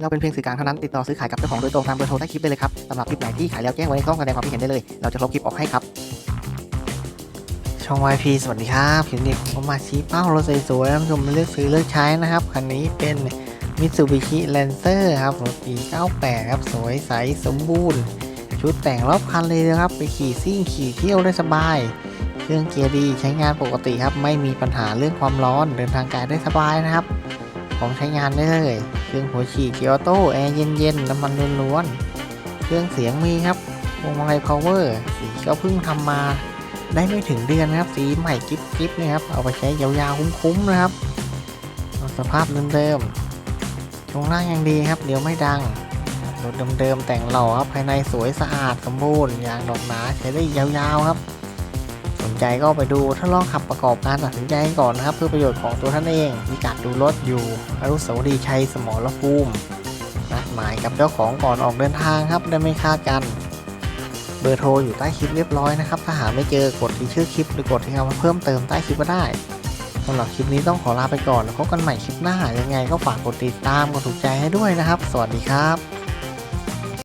เราเป็นเพียงสื่อกลางเท่านั้น ติดต่อซื้อขายกับเจ้าของโดยตรงตามเบอร์โทรใต้คลิปได้เลยครับสำหรับคลิปไหนที่ขายแล้วแจ้งไว้ในช่องแสดงความคิดเห็นได้เลย เราจะลบคลิปออกให้ครับ ช่อง YP สวัสดีครับคลิปนี้ผมมาชี้เป้ารถสวยๆท่านผู้ชมเลือกซื้อเลือกใช้นะครับ คันนี้เป็น Mitsubishi Lancer ครับรถปี 98 ครับ สวยใสสมบูรณ์ ชุดแต่งรอบคันเลยนะครับ ไปขี่ซิ่งขี่เที่ยวได้สบาย เครื่องเกียร์ดีใช้งานปกติครับ ไม่มีปัญหาเรื่องความร้อนเดินทางไกลได้สบายนะครับ ของใช้งานได้เลย เครื่องหัวฉีดเกียร์ออโต้แอร์เย็นๆน้ำมันล้วนๆเครื่องเสียงมีครับวงมาลัยพาวเวอร์สีก็เพิ่งทำมาได้ไม่ถึงเดือนนะครับสีใหม่กิ๊บกิ๊บๆนะครับเอาไปใช้ยาวๆคุ้มๆนะครับสภาพเดิมๆช่วงล่างยังดีครับเดี๋ยวไม่ดังรถเดิมๆแต่งหล่อครับภายในสวยสะอาดสมบูรณ์ยางดอกหนาใช้ได้ยาวๆครับ ใจก็ไปดูถ้านลองขับประกอบการตัดสินใจก่อนนะครับ เพื่อประโยชน์ของตัวท่านเองมีการดูรถอยู่อนุสาวรีย์ชัยสมรภูมินัดหมายกับเจ้าของก่อนออกเดินทางครับได้ไม่คาดกัน เบอร์โทรอยู่ใต้คลิปเรียบร้อยนะครับ ถ้าหาไม่เจอกดที่ชื่อคลิปหรือกดที่คำว่าเพิ่มเติมใต้คลิปก็ได้สำหรับคลิปนี้ต้องขอลาไปก่อนแล้วพบกันใหม่คลิปหน้ายังไงก็ฝากกดติดตามกดถูกใจให้ด้วยนะครับ สวัสดีครับ